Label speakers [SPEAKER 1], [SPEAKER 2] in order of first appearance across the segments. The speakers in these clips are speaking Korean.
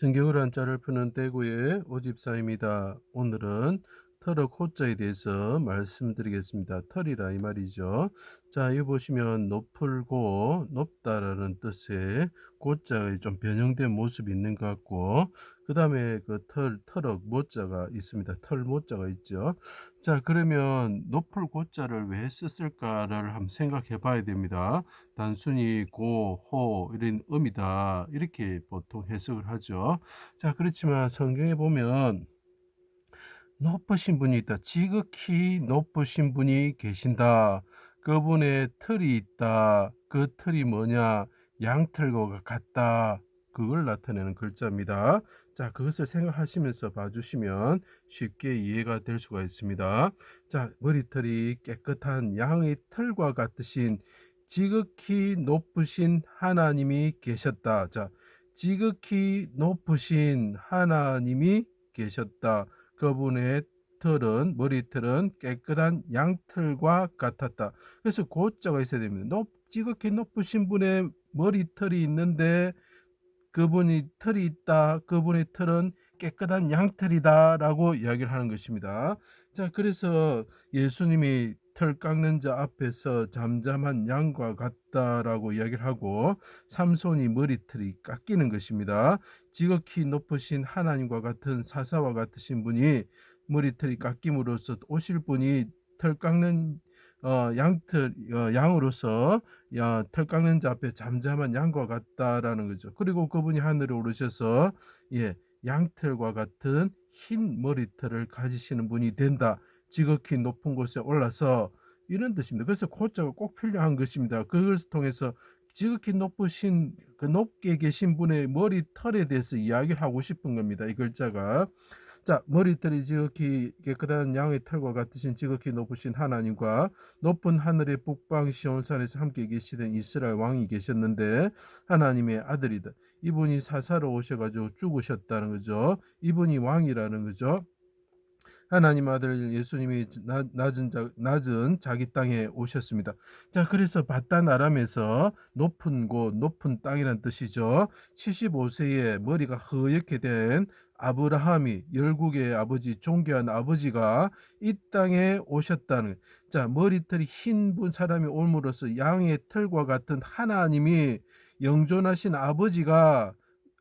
[SPEAKER 1] 성경을 한자를 푸는 대구의 오집사입니다. 오늘은 털의 호자에 대해서 말씀드리겠습니다. 털이라 이 말이죠. 자, 여기 보시면 높을고 높다라는 뜻의 고자의 좀 변형된 모습이 있는 것 같고 그 다음에 그 털, 털럭 모자가 있습니다. 털 모자가 있죠. 자, 그러면 높을 고자를 왜 썼을까를 한번 생각해 봐야 됩니다. 단순히 고, 호 이런 음이다 이렇게 보통 해석을 하죠. 자, 그렇지만 성경에 보면 높으신 분이 있다. 지극히 높으신 분이 계신다. 그분의 털이 있다. 그 털이 뭐냐? 양털과 같다. 그걸 나타내는 글자입니다. 자, 그것을 생각하시면서 봐주시면 쉽게 이해가 될 수가 있습니다. 자, 머리털이 깨끗한 양의 털과 같으신 지극히 높으신 하나님이 계셨다. 자, 지극히 높으신 하나님이 계셨다. 그분의 털은 머리털은 깨끗한 양털과 같았다. 그래서 고자가 있어야 됩니다. 높, 지극히 높으신 분의 머리털이 있는데 그분이 털이 있다. 그분의 털은 깨끗한 양털이다라고 이야기를 하는 것입니다. 자, 그래서 예수님이 털 깎는 자 앞에서 잠잠한 양과 같다라고 이야기를 하고 삼손이 머리털이 깎이는 것입니다. 지극히 높으신 하나님과 같은 사사와 같으신 분이 머리털이 깎임으로써 오실 분이 털 깎는 어, 양털 어, 양으로서 야, 털 깎는 자 앞에 잠잠한 양과 같다라는 거죠. 그리고 그분이 하늘에 오르셔서 예, 양털과 같은 흰 머리털을 가지시는 분이 된다. 지극히 높은 곳에 올라서 이런 뜻입니다. 그래서 고자가 꼭 필요한 것입니다. 그것을 통해서 지극히 높으신 그 높게 계신 분의 머리털에 대해서 이야기를 하고 싶은 겁니다. 이 글자가 자 머리털이 지극히 깨끗한 양의 털과 같으신 지극히 높으신 하나님과 높은 하늘의 북방 시온산에서 함께 계시던 이스라엘 왕이 계셨는데 하나님의 아들이다. 이분이 사사로 오셔가지고 죽으셨다는 거죠. 이분이 왕이라는 거죠. 하나님 아들 예수님이 낮은, 자, 낮은 자기 땅에 오셨습니다. 자, 그래서 바단 아람에서 높은 곳, 높은 땅이란 뜻이죠. 75세에 머리가 허옇게 된 아브라함이 열국의 아버지 존귀한 아버지가 이 땅에 오셨다는 자 머리털이 흰 분 사람이 올므로써 양의 털과 같은 하나님이 영존하신 아버지가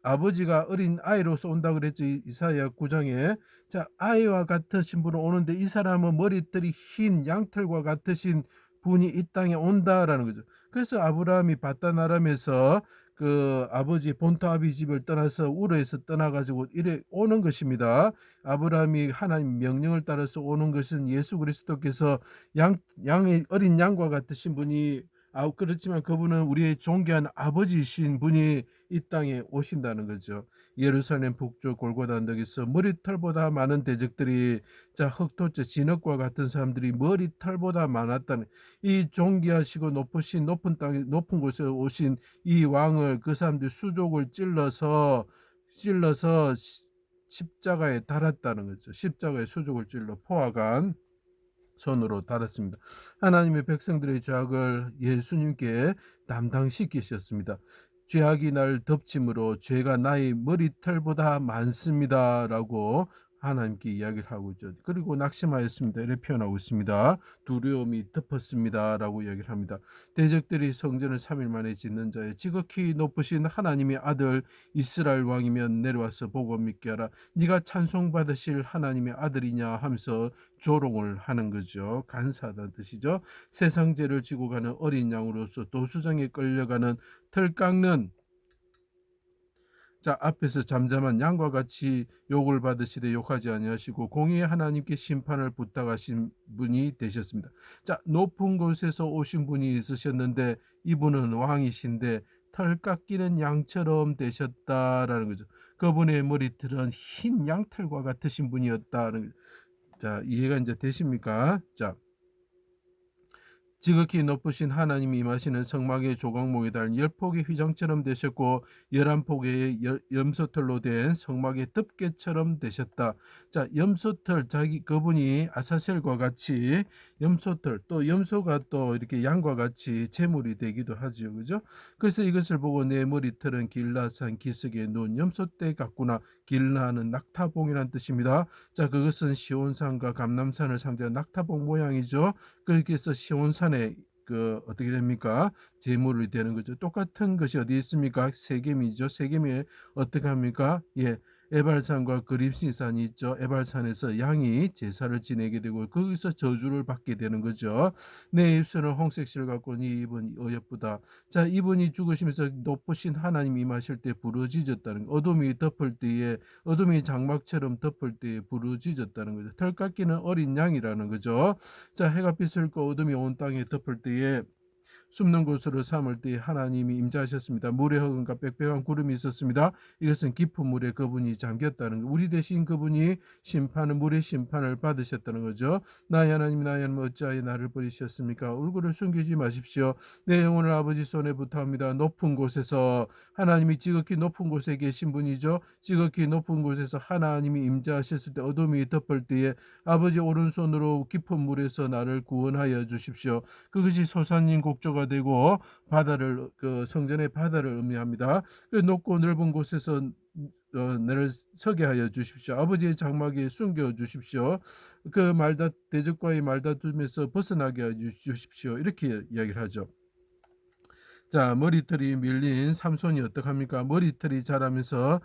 [SPEAKER 1] 아버지가 어린 아이로서 온다 그랬죠. 이사야 9장에. 자, 아이와 같으신 분은 오는데 이 사람은 머리털이 흰 양털과 같으신 분이 이 땅에 온다라는 거죠. 그래서 아브라함이 바다나람에서 그 아버지 본토 아비 집을 떠나서 우르에서 떠나가지고 이래 오는 것입니다. 아브라함이 하나님 명령을 따라서 오는 것은 예수 그리스도께서 양 양의 어린 양과 같으신 분이 아 그렇지만 그분은 우리의 존귀한 아버지이신 분이 이 땅에 오신다는 거죠. 예루살렘 북쪽 골고다 언덕에서 머리털보다 많은 대적들이 자 흑토째 진흙과 같은 사람들이 머리털보다 많았다는 이 존귀하시고 높으신 높은 땅에 높은 곳에 오신 이 왕을 그 사람들이 수족을 찔러서 찔러서 십자가에 달았다는 거죠. 십자가에 수족을 찔러 포화간 손으로 달았습니다. 하나님의 백성들의 죄악을 예수님께 담당시키셨습니다. 죄악이 날 덮침으로 죄가 나의 머리털보다 많습니다라고 하나님께 이야기를 하고 있죠. 그리고 낙심하였습니다. 이렇게 표현하고 있습니다. 두려움이 덮었습니다라고 이야기를 합니다. 대적들이 성전을 3일 만에 짓는 자의 지극히 높으신 하나님의 아들 이스라엘 왕이면 내려와서 보고 믿게 하라. 네가 찬송 받으실 하나님의 아들이냐 하면서 조롱을 하는 거죠. 간사하다는 뜻이죠. 세상 죄를 지고 가는 어린 양으로서 도수장에 끌려가는 털 깎는 자 앞에서 잠잠한 양과 같이 욕을 받으시되 욕하지 아니하시고 공의의 하나님께 심판을 부탁하신 분이 되셨습니다. 자 높은 곳에서 오신 분이 있으셨는데 이분은 왕이신데 털 깎이는 양처럼 되셨다라는 거죠. 그분의 머리털은 흰 양털과 같으신 분이었다는 거죠. 자 이해가 이제 되십니까? 자 지극히 높으신 하나님이 임하시는 성막의 조각목에 달린 열 폭의 휘장처럼 되셨고 열한 폭의 열- 염소털로 된 성막의 덮개처럼 되셨다. 자, 염소털 자기 그분이 아사셀과 같이 염소털 또 염소가 또 이렇게 양과 같이 제물이 되기도 하죠. 그죠? 그래서 이것을 보고 내 머리털은 길라산 기슭의 눈 염소떼 같구나. 길라는 낙타봉이란 뜻입니다. 자, 그것은 시온산과 감남산을 상대한 낙타봉 모양이죠. 그렇게 해서 시온산에 그 어떻게 됩니까? 제물이 되는 거죠. 똑같은 것이 어디 있습니까? 세겜이죠. 세겜에 어떻게 합니까? 예. 에발산과 그립신산이 있죠. 에발산에서 양이 제사를 지내게 되고 거기서 저주를 받게 되는 거죠. 내 입술은 홍색 실 갖고 네 입은 어여쁘다. 자, 이분이 죽으시면서 높으신 하나님 임하실 때 부르짖었다는 거. 어둠이 덮을 때에 어둠이 장막처럼 덮을 때에 부르짖었다는 거죠. 털 깎이는 어린 양이라는 거죠. 자, 해가 빛을 꺼 어둠이 온 땅에 덮을 때에 숨는 곳으로 삼을 때에 하나님이 임자하셨습니다. 물의 허근과 빽빽한 구름이 있었습니다. 이것은 깊은 물에 그분이 잠겼다는 거. 우리 대신 그분이 심판을 물의 심판을 받으셨다는 거죠. 나의 하나님 나의 하나님 어찌하여 나를 버리셨습니까? 얼굴을 숨기지 마십시오. 내 영혼을 아버지 손에 부탁합니다. 높은 곳에서 하나님이 지극히 높은 곳에 계신 분이죠. 지극히 높은 곳에서 하나님이 임자하셨을 때 어둠이 덮을 때에 아버지 오른손으로 깊은 물에서 나를 구원하여 주십시오. 그것이 소산인 곡조가 되고 바다를 그 성전의 바다를 의미합니다. 그 높고 넓은 곳에서 어, 나를 서게 하여 주십시오. 아버지의 장막에 숨겨 주십시오. 그 말다 대적과의 말다툼에서 벗어나게 해 주십시오. 이렇게 이야기를 하죠. 자, 머리털이 밀린 삼손이 어떡합니까? 머리털이 자라면서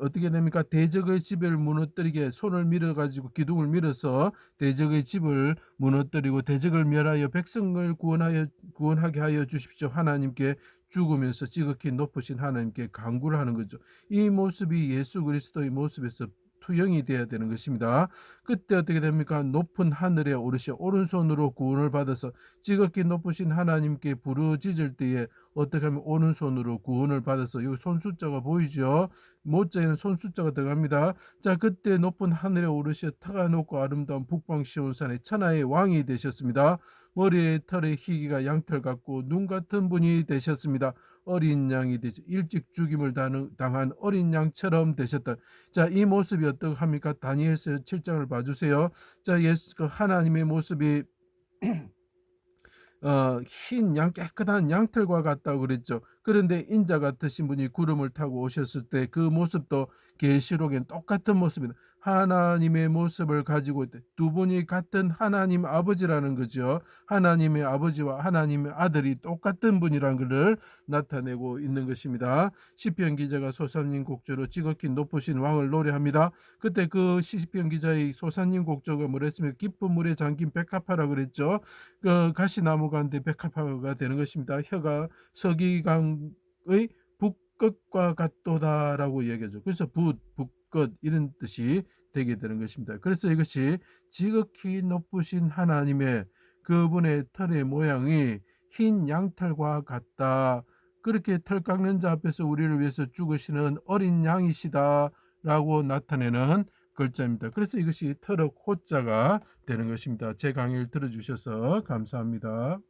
[SPEAKER 1] 어떻게 됩니까? 대적의 집을 무너뜨리게 손을 밀어 가지고 기둥을 밀어서 대적의 집을 무너뜨리고 대적을 멸하여 백성을 구원하여 구원하게 하여 주십시오. 하나님께 죽으면서 지극히 높으신 하나님께 간구를 하는 거죠. 이 모습이 예수 그리스도의 모습에서 투영이 되어야 되는 것입니다. 그때 어떻게 됩니까? 높은 하늘에 오르시 오른손으로 구원을 받아서 지극히 높으신 하나님께 부르짖을 때에 어떻게 하면 오른손으로 구원을 받아서 여기 손 숫자가 보이죠? 모자에는 손 숫자가 들어갑니다. 자, 그때 높은 하늘에 오르시 터가 높고 아름다운 북방 시온산의 천하의 왕이 되셨습니다. 머리에 털의 희기가 양털 같고 눈 같은 분이 되셨습니다. 어린 양이 되죠. 일찍 죽임을 당한 어린 양처럼 되셨다. 자, 이 모습이 어떡합니까? 다니엘서 7장을 봐주세요. 자, 예수 그 하나님의 모습이 어, 흰 양 깨끗한 양털과 같다고 그랬죠. 그런데 인자 같으신 분이 구름을 타고 오셨을 때 그 모습도 계시록엔 똑같은 모습이다. 하나님의 모습을 가지고 있다. 두 분이 같은 하나님 아버지라는 거죠. 하나님의 아버지와 하나님의 아들이 똑같은 분이라는 것을 나타내고 있는 것입니다. 시편 기자가 소산님 곡조로 지극히 높으신 왕을 노래합니다. 그때 그 시편 기자의 소산님 곡조가 뭐랬으면 깊은 물에 잠긴 백합화라 그랬죠. 그 가시나무 가운데 백합화가 되는 것입니다. 혀가 서기강의 북끝과 같도다라고 얘기하죠. 그래서 북, 북 끝 이런 뜻이 되게 되는 것입니다. 그래서 이것이 지극히 높으신 하나님의 그분의 털의 모양이 흰 양털과 같다. 그렇게 털 깎는 자 앞에서 우리를 위해서 죽으시는 어린 양이시다라고 나타내는 글자입니다. 그래서 이것이 터럭 호자가 되는 것입니다. 제 강의를 들어주셔서 감사합니다.